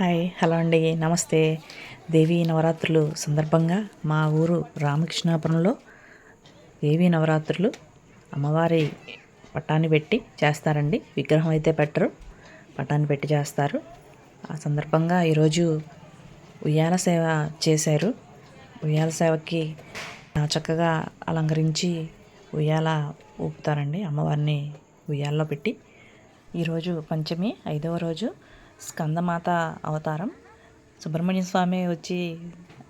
Hi hello అండి నమస్తే. దేవీ నవరాత్రులు సందర్భంగా మా ఊరు రామకృష్ణాపురంలో దేవీ నవరాత్రులు అమ్మవారి పట్టాన్ని పెట్టి చేస్తారండి. విగ్రహం అయితే పెట్టరు పట్టాన్ని పెట్టి చేస్తారు. ఆ సందర్భంగా ఈరోజు ఉయ్యాల సేవ చేశారు. ఉయ్యాల సేవకి చక్కగా అలంకరించి ఉయ్యాల ఊపుతారండి. అమ్మవారిని ఉయ్యాల్లో పెట్టి ఈరోజు పంచమి ఐదవ రోజు స్కందమాత అవతారం. సుబ్రహ్మణ్య స్వామి వచ్చి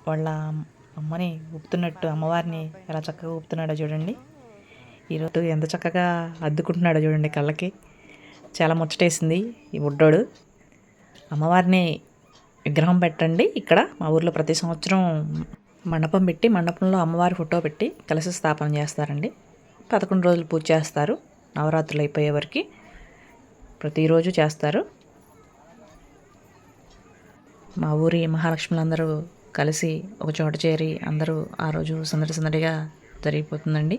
వాళ్ళ అమ్మని ఊపుతున్నట్టు అమ్మవారిని ఎలా చక్కగా ఊపుతున్నాడో చూడండి. ఈరోజు ఎంత చక్కగా అద్దుకుంటున్నాడో చూడండి కళ్ళకి. చాలా ముచ్చటేసింది ఈ బుడ్డోడు. అమ్మవారిని విగ్రహం పెట్టండి. ఇక్కడ మా ఊర్లో ప్రతి సంవత్సరం మండపం పెట్టి మండపంలో అమ్మవారి ఫోటో పెట్టి కలశ స్థాపన చేస్తారండి. పదకొండు రోజులు పూజ చేస్తారు. నవరాత్రులు అయిపోయే వరకు ప్రతిరోజు చేస్తారు. మా ఊరి మహాలక్ష్ములందరూ కలిసి ఒక చోట చేరి అందరూ ఆ రోజు సందడి సందడిగా జరిగిపోతుందండి.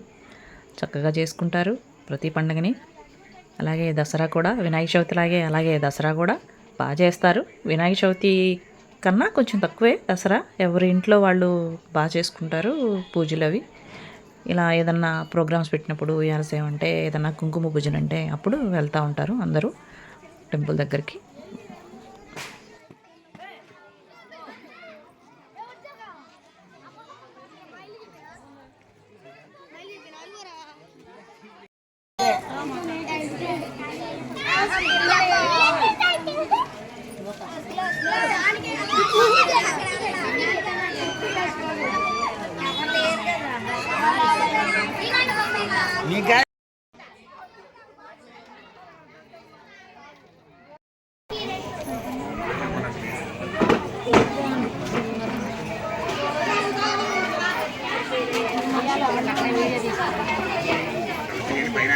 చక్కగా చేసుకుంటారు ప్రతి పండుగని. అలాగే దసరా కూడా వినాయక చవితి లాగే అలాగే దసరా కూడా బాగా చేస్తారు. వినాయక చవితి కన్నా కొంచెం తక్కువే దసరా. ఎవరి ఇంట్లో వాళ్ళు బాగా చేసుకుంటారు పూజలు అవి. ఇలా ఏదన్నా ప్రోగ్రామ్స్ పెట్టినప్పుడు యాలసేవ అంటే ఏదన్నా కుంకుమ పూజలు అంటే అప్పుడు వెళ్తూ ఉంటారు అందరూ టెంపుల్ దగ్గరికి. మీకు పైన